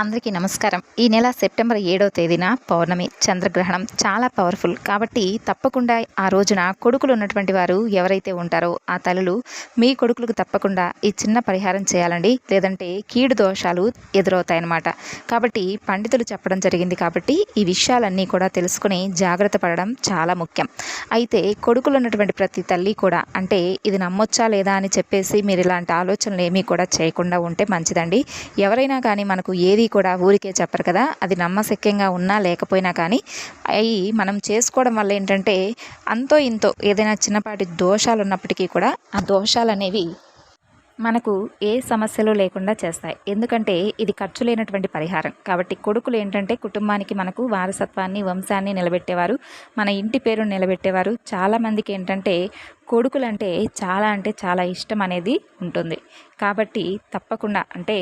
అందరికీ నమస్కారం. ఈ నెల సెప్టెంబర్ ఏడవ తేదీన పౌర్ణమి చంద్రగ్రహణం చాలా పవర్ఫుల్. కాబట్టి తప్పకుండా ఆ రోజున కొడుకులు ఉన్నటువంటి వారు ఎవరైతే ఉంటారో ఆ తల్లులు మీ కొడుకులకు తప్పకుండా ఈ చిన్న పరిహారం చేయాలండి. లేదంటే కీడు దోషాలు ఎదురవుతాయన్నమాట. కాబట్టి పండితులు చెప్పడం జరిగింది కాబట్టి ఈ విషయాలన్నీ కూడా తెలుసుకుని జాగ్రత్త పడడం చాలా ముఖ్యం. అయితే కొడుకులు ఉన్నటువంటి ప్రతి తల్లి కూడా అంటే ఇది నమ్మొచ్చా లేదా అని చెప్పేసి మీరు ఇలాంటి ఆలోచనలు ఏమీ కూడా చేయకుండా ఉంటే మంచిదండి. ఎవరైనా కానీ మనకు ఏది కూడా ఊరికే చెప్పరు కదా. అది నమ్మశక్యంగా ఉన్నా లేకపోయినా కానీ అవి మనం చేసుకోవడం వల్ల ఏంటంటే అంతో ఇంతో ఏదైనా చిన్నపాటి దోషాలు ఉన్నప్పటికీ కూడా ఆ దోషాలు అనేవి మనకు ఏ సమస్యలు లేకుండా చేస్తాయి. ఎందుకంటే ఇది ఖర్చు లేనటువంటి పరిహారం. కాబట్టి కొడుకులు ఏంటంటే కుటుంబానికి మనకు వారసత్వాన్ని వంశాన్ని నిలబెట్టేవారు మన ఇంటి పేరు నిలబెట్టేవారు. చాలామందికి ఏంటంటే కొడుకులంటే చాలా అంటే చాలా ఇష్టం అనేది ఉంటుంది. కాబట్టి తప్పకుండా అంటే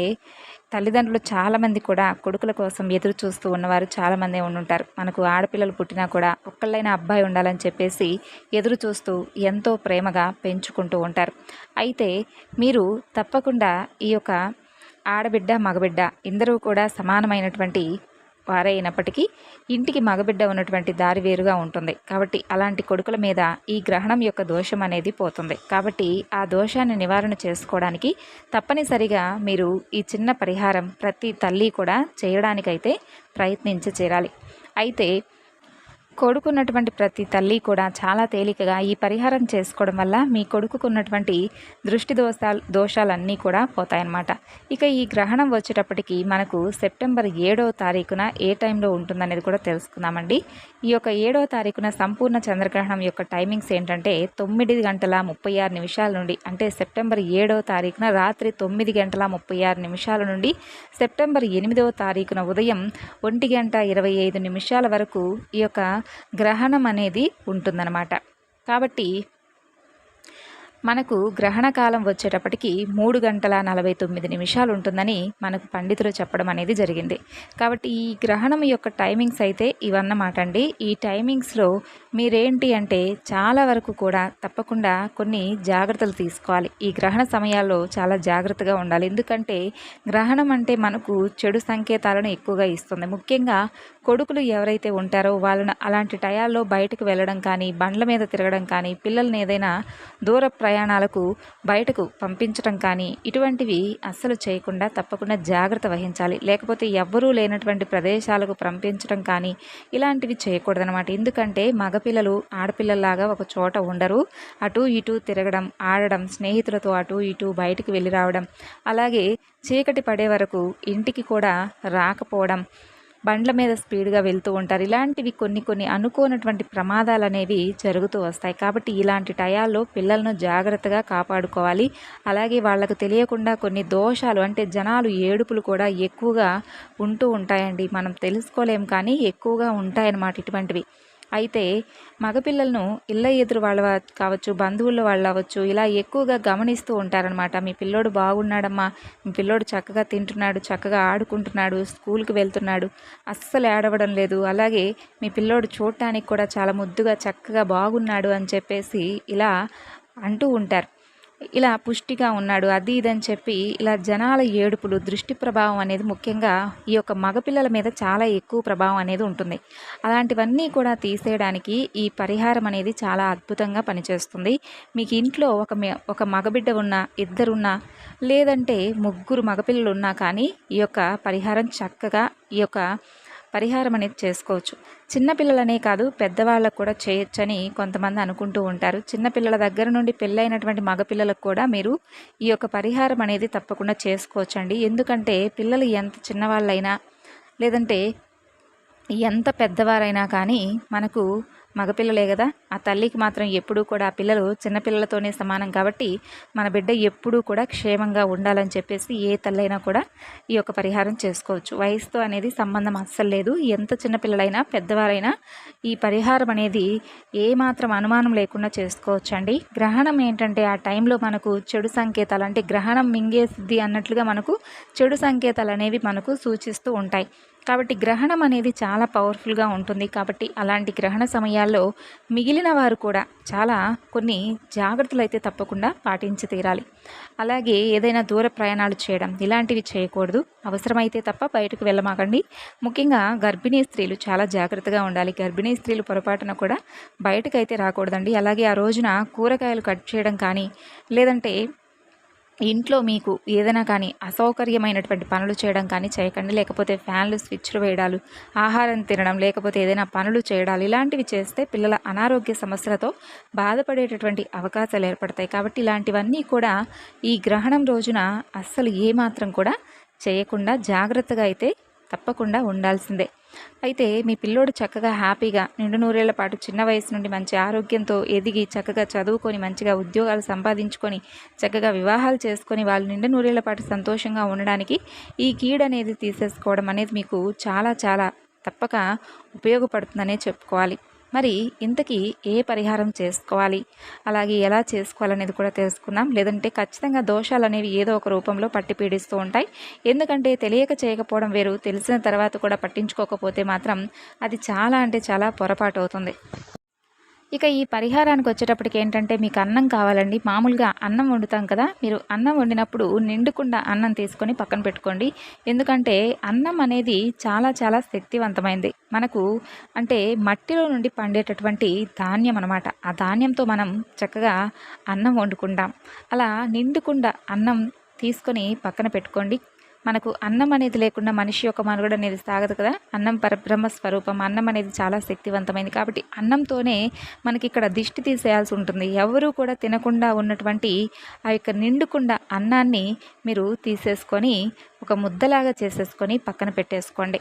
తల్లిదండ్రులు చాలామంది కూడా కొడుకుల కోసం ఎదురు చూస్తూ ఉన్నవారు చాలామంది ఉండుంటారు. మనకు ఆడపిల్లలు పుట్టినా కూడా ఒక్కళ్ళైనా అబ్బాయి ఉండాలని చెప్పేసి ఎదురు చూస్తూ ఎంతో ప్రేమగా పెంచుకుంటూ ఉంటారు. అయితే మీరు తప్పకుండా ఈ యొక్క ఆడబిడ్డ మగబిడ్డ ఇందరూ కూడా సమానమైనటువంటి వారైనప్పటికీ ఇంటికి మగబిడ్డ ఉన్నటువంటి దారి వేరుగా ఉంటుంది. కాబట్టి అలాంటి కొడుకుల మీద ఈ గ్రహణం యొక్క దోషం అనేది పోతుంది. కాబట్టి ఆ దోషాన్ని నివారణ చేసుకోవడానికి తప్పనిసరిగా మీరు ఈ చిన్న పరిహారం ప్రతి తల్లి కూడా చేయడానికైతే ప్రయత్నించి చేరాలి. అయితే కొడుకున్నటువంటి ప్రతి తల్లి కూడా చాలా తేలికగా ఈ పరిహారం చేసుకోవడం వల్ల మీ కొడుకుకున్నటువంటి దృష్టి దోషాలు దోషాలన్నీ కూడా పోతాయన్నమాట. ఇక ఈ గ్రహణం వచ్చేటప్పటికి మనకు సెప్టెంబర్ ఏడవ తారీఖున ఏ టైంలో ఉంటుందనేది కూడా తెలుసుకుందామండి. ఈ యొక్క ఏడవ తారీఖున సంపూర్ణ చంద్రగ్రహణం యొక్క టైమింగ్స్ ఏంటంటే తొమ్మిది గంటల ముప్పై ఆరు నిమిషాల నుండి అంటే సెప్టెంబర్ ఏడవ తారీఖున రాత్రి తొమ్మిది గంటల ముప్పై ఆరు నిమిషాల నుండి సెప్టెంబర్ ఎనిమిదవ తారీఖున ఉదయం ఒంటి గంట ఇరవై ఐదు నిమిషాల వరకు ఈ యొక్క గ్రహణం అనేది ఉంటుందన్నమాట. కాబట్టి మనకు గ్రహణ కాలం వచ్చేటప్పటికి మూడు గంటల నలభై తొమ్మిది నిమిషాలు ఉంటుందని మనకు పండితులు చెప్పడం అనేది జరిగింది. కాబట్టి ఈ గ్రహణం యొక్క టైమింగ్స్ అయితే ఇవన్నమాట అండి. ఈ టైమింగ్స్లో మీరేంటి అంటే చాలా వరకు కూడా తప్పకుండా కొన్ని జాగ్రత్తలు తీసుకోవాలి. ఈ గ్రహణ సమయాల్లో చాలా జాగ్రత్తగా ఉండాలి. ఎందుకంటే గ్రహణం అంటే మనకు చెడు సంకేతాలను ఎక్కువగా ఇస్తుంది. ముఖ్యంగా కొడుకులు ఎవరైతే ఉంటారో వాళ్ళను అలాంటి టయాల్లో బయటకు వెళ్ళడం కానీ బండ్ల మీద తిరగడం కానీ పిల్లల్ని ఏదైనా దూర ప్రయాణాలకు బయటకు పంపించడం కానీ ఇటువంటివి అస్సలు చేయకుండా తప్పకుండా జాగ్రత్త వహించాలి. లేకపోతే ఎవ్వరూ లేనటువంటి ప్రదేశాలకు పంపించడం కానీ ఇలాంటివి చేయకూడదనమాట ఎందుకంటే మగపిల్లలు ఆడపిల్లల్లాగా ఒక చోట ఉండరు. అటు ఇటు తిరగడం ఆడడం స్నేహితులతో అటు ఇటు బయటికి వెళ్ళి రావడం అలాగే చీకటి పడే వరకు ఇంటికి కూడా రాకపోవడం బండ్ల మీద స్పీడ్గా వెళ్తూ ఉంటారు. ఇలాంటివి కొన్ని కొన్ని అనుకోనటువంటి ప్రమాదాలు అనేవి జరుగుతూ వస్తాయి. కాబట్టి ఇలాంటి టయాల్లో పిల్లలను జాగ్రత్తగా కాపాడుకోవాలి. అలాగే వాళ్ళకు తెలియకుండా కొన్ని దోషాలు అంటే జనాలు ఏడుపులు కూడా ఎక్కువగా ఉంటూ ఉంటాయండి. మనం తెలుసుకోలేం కానీ ఎక్కువగా ఉంటాయన్నమాట ఇటువంటివి. అయితే మగపిల్లలను ఇళ్ళ ఎదురు వాళ్ళ కావచ్చు బంధువుల వాళ్ళు అవ్వచ్చు ఇలా ఎక్కువగా గమనిస్తూ ఉంటారనమాట మీ పిల్లోడు బాగున్నాడమ్మా మీ పిల్లోడు చక్కగా తింటున్నాడు చక్కగా ఆడుకుంటున్నాడు స్కూల్కి వెళ్తున్నాడు. అస్సలు ఏడవడం లేదు. అలాగే మీ పిల్లోడు చూడటానికి కూడా చాలా ముద్దుగా చక్కగా బాగున్నాడు అని చెప్పేసి ఇలా అంటూ ఉంటారు. ఇలా పుష్టిగా ఉన్నాడు అది ఇదని చెప్పి ఇలా జనాల ఏడుపులు దృష్టి ప్రభావం అనేది ముఖ్యంగా ఈ యొక్క మగపిల్లల మీద చాలా ఎక్కువ ప్రభావం అనేది ఉంటుంది. అలాంటివన్నీ కూడా తీసేయడానికి ఈ పరిహారం అనేది చాలా అద్భుతంగా పనిచేస్తుంది. మీకు ఇంట్లో ఒక ఒక మగబిడ్డ ఉన్న ఇద్దరున్నా లేదంటే ముగ్గురు మగపిల్లలు ఉన్నా కానీ ఈ యొక్క పరిహారం చక్కగా ఈ యొక్క పరిహారం అనేది చేసుకోవచ్చు. చిన్నపిల్లలనే కాదు పెద్దవాళ్ళకు కూడా చేయొచ్చని కొంతమంది అనుకుంటూ ఉంటారు. చిన్నపిల్లల దగ్గర నుండి పెళ్ళైనటువంటి మగపిల్లలకు కూడా మీరు ఈ యొక్క పరిహారం అనేది తప్పకుండా చేసుకోవచ్చండి. ఎందుకంటే పిల్లలు ఎంత చిన్నవాళ్ళైనా లేదంటే ఎంత పెద్దవారైనా కానీ మనకు మగపిల్లలే కదా. ఆ తల్లికి మాత్రం ఎప్పుడూ కూడా ఆ పిల్లలు చిన్నపిల్లలతోనే సమానం కాబట్టి మన బిడ్డ ఎప్పుడూ కూడా క్షేమంగా ఉండాలని చెప్పేసి ఏ తల్లైనా కూడా ఈ యొక్క పరిహారం చేసుకోవచ్చు. వయసుతో అనేది సంబంధం అస్సలు లేదు. ఎంత చిన్నపిల్లలైనా పెద్దవారైనా ఈ పరిహారం అనేది ఏమాత్రం అనుమానం లేకుండా చేసుకోవచ్చండి. గ్రహణం ఏంటంటే ఆ టైంలో మనకు చెడు సంకేతాలు అంటే గ్రహణం మింగేసిద్ది అన్నట్లుగా మనకు చెడు సంకేతాలు అనేవి మనకు సూచిస్తూ ఉంటాయి. కాబట్టి గ్రహణం అనేది చాలా పవర్ఫుల్గా ఉంటుంది. కాబట్టి అలాంటి గ్రహణ సమయాల్లో మిగిలిన వారు కూడా చాలా కొన్ని జాగ్రత్తలు అయితే తప్పకుండా పాటించి తీరాలి. అలాగే ఏదైనా దూర ప్రయాణాలు చేయడం ఇలాంటివి చేయకూడదు. అవసరమైతే తప్ప బయటకు వెళ్ళమాకండి. ముఖ్యంగా గర్భిణీ స్త్రీలు చాలా జాగ్రత్తగా ఉండాలి. గర్భిణీ స్త్రీలు పొరపాటున కూడా బయటకైతే రాకూడదండి. అలాగే ఆ రోజున కూరగాయలు కట్ చేయడం కానీ లేదంటే ఇంట్లో మీకు ఏదైనా కానీ అసౌకర్యమైనటువంటి పనులు చేయడం కానీ చేయకండి. లేకపోతే ఫ్యాన్లు స్విచ్లు వేయడాలు ఆహారం తినడం లేకపోతే ఏదైనా పనులు చేయడాలు ఇలాంటివి చేస్తే పిల్లల అనారోగ్య సమస్యలతో బాధపడేటటువంటి అవకాశాలు ఏర్పడతాయి. కాబట్టి ఇలాంటివన్నీ కూడా ఈ గ్రహణం రోజున అస్సలు ఏమాత్రం కూడా చేయకుండా జాగ్రత్తగా అయితే తప్పకుండా ఉండాల్సిందే. అయితే మీ పిల్లోడు చక్కగా హ్యాపీగా నిండు నూరేళ్ళ పాటు చిన్న వయసు నుండి మంచి ఆరోగ్యంతో ఎదిగి చక్కగా చదువుకొని మంచిగా ఉద్యోగాలు సంపాదించుకొని చక్కగా వివాహాలు చేసుకొని వాళ్ళు నిండు నూరేళ్ళ పాటు సంతోషంగా ఉండడానికి ఈ కీడ్ అనేది తీసేసుకోవడం అనేది మీకు చాలా చాలా తప్పక ఉపయోగపడుతుందనే చెప్పుకోవాలి. మరి ఇంతకీ ఏ పరిహారం చేసుకోవాలి? అలాగే ఎలా చేసుకోవాలనేది కూడా తెలుసుకుందాం. లేదంటే ఖచ్చితంగా దోషాలు అనేవి ఏదో ఒక రూపంలో పట్టి పీడిస్తూ ఉంటాయి. ఎందుకంటే తెలియక చేయకపోవడం వేరు తెలిసిన తర్వాత కూడా పట్టించుకోకపోతే మాత్రం అది చాలా అంటే చాలా పొరపాటు అవుతుంది. ఇక ఈ పరిహారానికి వచ్చేటప్పటికి ఏంటంటే మీకు అన్నం కావాలండి. మామూలుగా అన్నం వండుతాం కదా. మీరు అన్నం వండినప్పుడు నిండుకుండా అన్నం తీసుకొని పక్కన పెట్టుకోండి. ఎందుకంటే అన్నం అనేది చాలా చాలా శక్తివంతమైంది. మనకు అంటే మట్టిలో నుండి పండేటటువంటి ధాన్యం అనమాట ఆ ధాన్యంతో మనం చక్కగా అన్నం వండుకుంటాం. అలా నిండుకుండా అన్నం తీసుకొని పక్కన పెట్టుకోండి. మనకు అన్నం అనేది లేకుండా మనిషి యొక్క మనుగడ అనేది సాగదు కదా. అన్నం పరబ్రహ్మ స్వరూపం. అన్నం అనేది చాలా శక్తివంతమైంది కాబట్టి అన్నంతోనే మనకి ఇక్కడ దిష్టి తీసేయాల్సి ఉంటుంది. ఎవరూ కూడా తినకుండా ఉన్నటువంటి ఆ యొక్క నిండుకుండా అన్నాన్ని మీరు తీసేసుకొని ఒక ముద్దలాగా చేసేసుకొని పక్కన పెట్టేసుకోండి.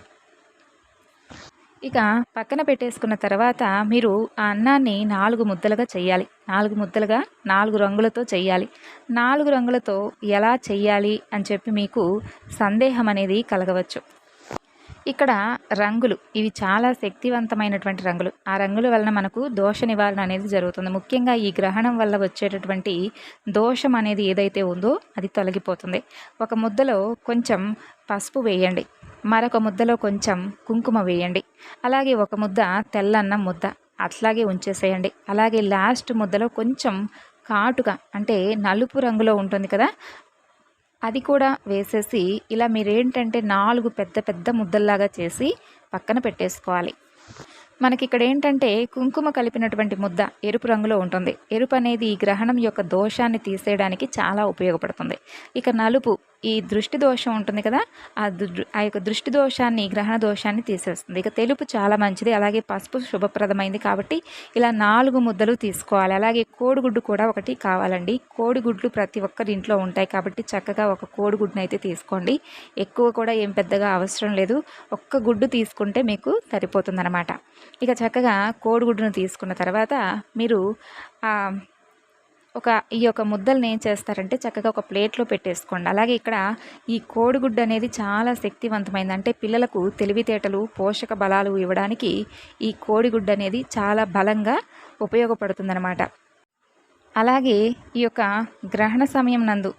ఇక పక్కన పెట్టేసుకున్న తర్వాత మీరు ఆ అన్నాన్ని నాలుగు ముద్దలుగా చేయాలి నాలుగు ముద్దలుగా నాలుగు రంగులతో చేయాలి నాలుగు రంగులతో ఎలా చేయాలి అని చెప్పి మీకు సందేహం అనేది కలగవచ్చు. ఇక్కడ రంగులు ఇవి చాలా శక్తివంతమైనటువంటి రంగులు. ఆ రంగుల వలన మనకు దోష నివారణ అనేది జరుగుతుంది. ముఖ్యంగా ఈ గ్రహణం వల్ల వచ్చేటటువంటి దోషం అనేది ఏదైతే ఉందో అది తొలగిపోతుంది. ఒక ముద్దలో కొంచెం పసుపు వేయండి. మరొక ముద్దలో కొంచెం కుంకుమ వేయండి. అలాగే ఒక ముద్ద తెల్లన్నం ముద్ద అట్లాగే ఉంచేసేయండి. అలాగే లాస్ట్ ముద్దలో కొంచెం కాటుగా అంటే నలుపు రంగులో ఉంటుంది కదా అది కూడా వేసేసి ఇలా మీరేంటంటే నాలుగు పెద్ద పెద్ద ముద్దల్లాగా చేసి పక్కన పెట్టేసుకోవాలి. మనకి ఇక్కడ ఏంటంటే కుంకుమ కలిపినటువంటి ముద్ద ఎరుపు రంగులో ఉంటుంది. ఎరుపు అనేది ఈ గ్రహణం యొక్క దోషాన్ని తీసేయడానికి చాలా ఉపయోగపడుతుంది. ఇక నలుపు ఈ దృష్టి దోషం ఉంటుంది కదా ఆ ఆ యొక్క దృష్టి దోషాన్ని గ్రహణ దోషాన్ని తీసేస్తుంది. ఇక తెలుపు చాలా మంచిది అలాగే పసుపు శుభప్రదమైంది కాబట్టి ఇలా నాలుగు ముద్దలు తీసుకోవాలి. అలాగే కోడిగుడ్డు కూడా ఒకటి కావాలండి. కోడిగుడ్లు ప్రతి ఒక్కరి ఇంట్లో ఉంటాయి కాబట్టి చక్కగా ఒక కోడిగుడ్డును అయితే తీసుకోండి. ఎక్కువ కూడా ఏం పెద్దగా అవసరం లేదు. ఒక్క గుడ్డు తీసుకుంటే మీకు సరిపోతుందన్నమాట. ఇక చక్కగా కోడిగుడ్డును తీసుకున్న తర్వాత మీరు ఒక ఈ యొక్క ముద్దల్ని ఏం చేస్తారంటే చక్కగా ఒక ప్లేట్లో పెట్టేసుకోండి. అలాగే ఇక్కడ ఈ కోడిగుడ్డు అనేది చాలా శక్తివంతమైంది. అంటే పిల్లలకు తెలివితేటలు పోషక బలాలు ఇవ్వడానికి ఈ కోడిగుడ్డు అనేది చాలా బలంగా ఉపయోగపడుతుందన్నమాట. అలాగే ఈ యొక్క గ్రహణ సమయం నందు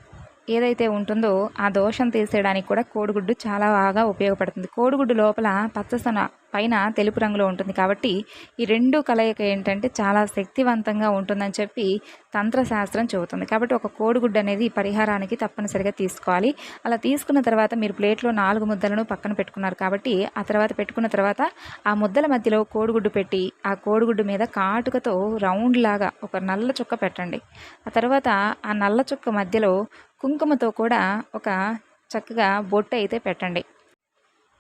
ఏదైతే ఉంటుందో ఆ దోషం తీసేయడానికి కూడా కోడిగుడ్డు చాలా బాగా ఉపయోగపడుతుంది. కోడిగుడ్డు లోపల పచ్చసన పైన తెలుపు రంగులో ఉంటుంది కాబట్టి ఈ రెండు కలయిక ఏంటంటే చాలా శక్తివంతంగా ఉంటుందని చెప్పి తంత్రశాస్త్రం చెబుతుంది. కాబట్టి ఒక కోడిగుడ్డు అనేది పరిహారానికి తప్పనిసరిగా తీసుకోవాలి. అలా తీసుకున్న తర్వాత మీరు ప్లేట్లో నాలుగు ముద్దలను పక్కన పెట్టుకున్నారు కాబట్టి ఆ తర్వాత పెట్టుకున్న తర్వాత ఆ ముద్దల మధ్యలో కోడిగుడ్డు పెట్టి ఆ కోడిగుడ్డు మీద కాటుకతో రౌండ్ లాగా ఒక నల్ల చుక్క పెట్టండి. ఆ తర్వాత ఆ నల్ల చుక్క మధ్యలో కుంకుమతో కూడా ఒక చక్కగా బొట్టు అయితే పెట్టండి.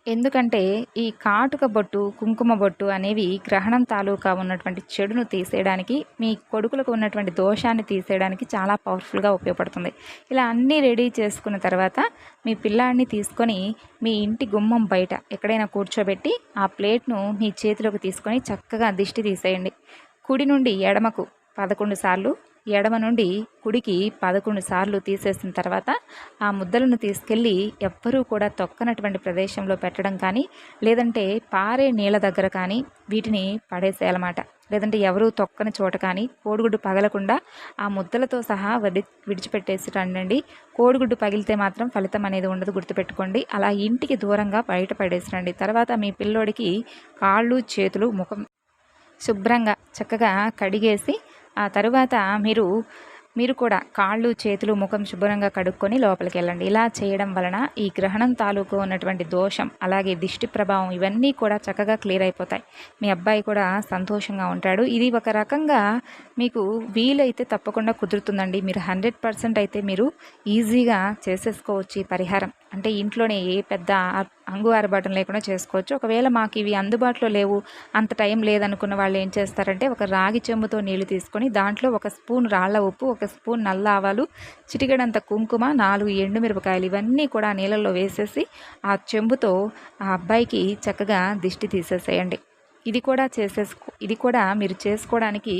ఎందుకంటే ఈ కాటుక బొట్టు కుంకుమ బొట్టు అనేవి గ్రహణం తాలూకా ఉన్నటువంటి చెడును తీసేయడానికి మీ కొడుకులకు ఉన్నటువంటి దోషాన్ని తీసేయడానికి చాలా పవర్ఫుల్గా ఉపయోగపడుతుంది. ఇలా అన్నీ రెడీ చేసుకున్న తర్వాత మీ పిల్లాడిని తీసుకొని మీ ఇంటి గుమ్మం బయట ఎక్కడైనా కూర్చోబెట్టి ఆ ప్లేట్ను మీ చేతిలోకి తీసుకొని చక్కగా దిష్టి తీసేయండి. కుడి నుండి ఎడమకు పదకొండు సార్లు ఎడమ నుండి కుడికి పదకొండు సార్లు తీసేసిన తర్వాత ఆ ముద్దలను తీసుకెళ్ళి ఎవ్వరూ కూడా తొక్కనటువంటి ప్రదేశంలో పెట్టడం కానీ లేదంటే పారే నీళ్ళ దగ్గర కానీ వీటిని పడేసేయాలన్నమాట. లేదంటే ఎవరూ తొక్కని చోట కానీ కోడిగుడ్డు పగలకుండా ఆ ముద్దలతో సహా వడి విడిచిపెట్టేసి రండి కోడిగుడ్డు పగిలితే మాత్రం ఫలితం అనేది ఉండదు గుర్తుపెట్టుకోండి. అలా ఇంటికి దూరంగా బయటపడేసి రండి. తర్వాత మీ పిల్లోడికి కాళ్ళు చేతులు ముఖం శుభ్రంగా చక్కగా కడిగేసి ఆ తరువాత మీరు మీరు కూడా కాళ్ళు చేతులు ముఖం శుభ్రంగా కడుక్కొని లోపలికి వెళ్ళండి. ఇలా చేయడం వలన ఈ గ్రహణం తాలూకు ఉన్నటువంటి దోషం అలాగే దిష్టి ప్రభావం ఇవన్నీ కూడా చక్కగా క్లియర్ అయిపోతాయి. మీ అబ్బాయి కూడా సంతోషంగా ఉంటాడు. ఇది ఒక రకంగా మీకు వీలైతే తప్పకుండా కుదురుతుందండి. మీరు హండ్రెడ్ పర్సెంట్ అయితే మీరు ఈజీగా చేసేసుకోవచ్చు ఈ పరిహారం. అంటే ఇంట్లోనే ఏ పెద్ద అంగు ఆరబాటం లేకుండా చేసుకోవచ్చు. ఒకవేళ మాకు ఇవి అందుబాటులో లేవు అంత టైం లేదనుకున్న వాళ్ళు ఏం చేస్తారంటే ఒక రాగి చెంబుతో నీళ్ళు తీసుకొని దాంట్లో ఒక స్పూన్ రాళ్ళ ఉప్పు ఒక స్పూన్ నల్ల ఆవాలు చిటికడంత కుంకుమ నాలుగు ఎండుమిరపకాయలు ఇవన్నీ కూడా నీళ్ళల్లో వేసేసి ఆ చెంబుతో ఆ అబ్బాయికి చక్కగా దిష్టి తీసేసేయండి. ఇది కూడా చేసేసుకో ఇది కూడా మీరు చేసుకోవడానికి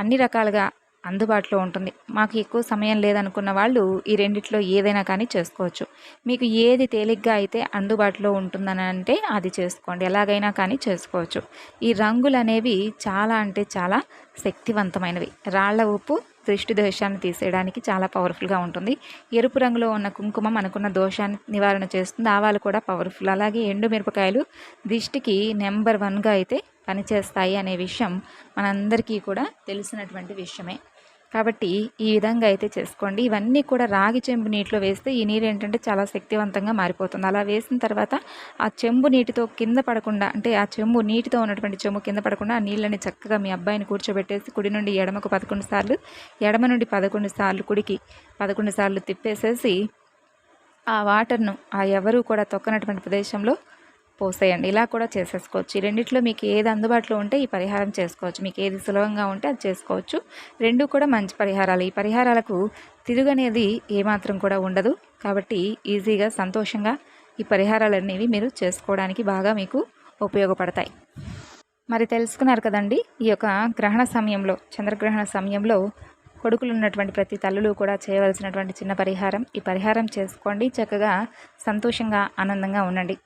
అన్ని రకాలుగా అందుబాటులో ఉంటుంది. మాకు ఎక్కువ సమయం లేదనుకున్న వాళ్ళు ఈ రెండిట్లో ఏదైనా కానీ చేసుకోవచ్చు. మీకు ఏది తేలిగ్గా అయితే అందుబాటులో ఉంటుందని అంటే అది చేసుకోండి. ఎలాగైనా కానీ చేసుకోవచ్చు. ఈ రంగులు అనేవి చాలా అంటే చాలా శక్తివంతమైనవి. రాళ్ళ ఉప్పు దృష్టి దోషాన్ని తీసేయడానికి చాలా పవర్ఫుల్గా ఉంటుంది. ఎరుపు రంగులో ఉన్న కుంకుమ మనకున్న దోషాన్ని నివారణ చేస్తుంది. ఆవాలు కూడా పవర్ఫుల్. అలాగే ఎండు మిరపకాయలు దిష్టికి నెంబర్ వన్గా అయితే పనిచేస్తాయి అనే విషయం మనందరికీ కూడా తెలిసినటువంటి విషయమే. కాబట్టి ఈ విధంగా అయితే చేసుకోండి. ఇవన్నీ కూడా రాగి చెంబు నీటిలో వేస్తే ఈ నీరు ఏంటంటే చాలా శక్తివంతంగా మారిపోతుంది. అలా వేసిన తర్వాత ఆ చెంబు నీటితో కింద పడకుండా అంటే ఆ చెంబు నీటితో ఉన్నటువంటి చెంబు కింద పడకుండా ఆ నీళ్ళని చక్కగా మీ అబ్బాయిని కూర్చోబెట్టేసి కుడి నుండి ఎడమకు పదకొండు సార్లు ఎడమ నుండి పదకొండు సార్లు కుడికి పదకొండు సార్లు తిప్పేసేసి ఆ వాటర్ను ఆ ఎవరు కూడా తొక్కనటువంటి ప్రదేశంలో పోసేయండి ఇలా కూడా చేసేసుకోవచ్చు. ఈ రెండిట్లో మీకు ఏది అందుబాటులో ఉంటే ఈ పరిహారం చేసుకోవచ్చు. మీకు ఏది సులభంగా ఉంటే అది చేసుకోవచ్చు. రెండు కూడా మంచి పరిహారాలు. ఈ పరిహారాలకు తిరుగనేది ఏమాత్రం కూడా ఉండదు. కాబట్టి ఈజీగా సంతోషంగా ఈ పరిహారాలు అనేవి మీరు చేసుకోవడానికి బాగా మీకు ఉపయోగపడతాయి. మరి తెలుసుకున్నారు కదండి ఈ యొక్క గ్రహణ సమయంలో చంద్రగ్రహణ సమయంలో కొడుకులు ఉన్నటువంటి ప్రతి తల్లులు కూడా చేయవలసినటువంటి చిన్న పరిహారం. ఈ పరిహారం చేసుకోండి. చక్కగా సంతోషంగా ఆనందంగా ఉండండి.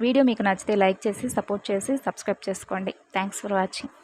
వీడియో మీకు నచ్చితే లైక్ చేసి సపోర్ట్ చేసి సబ్స్క్రైబ్ చేసుకోండి. Thanks for watching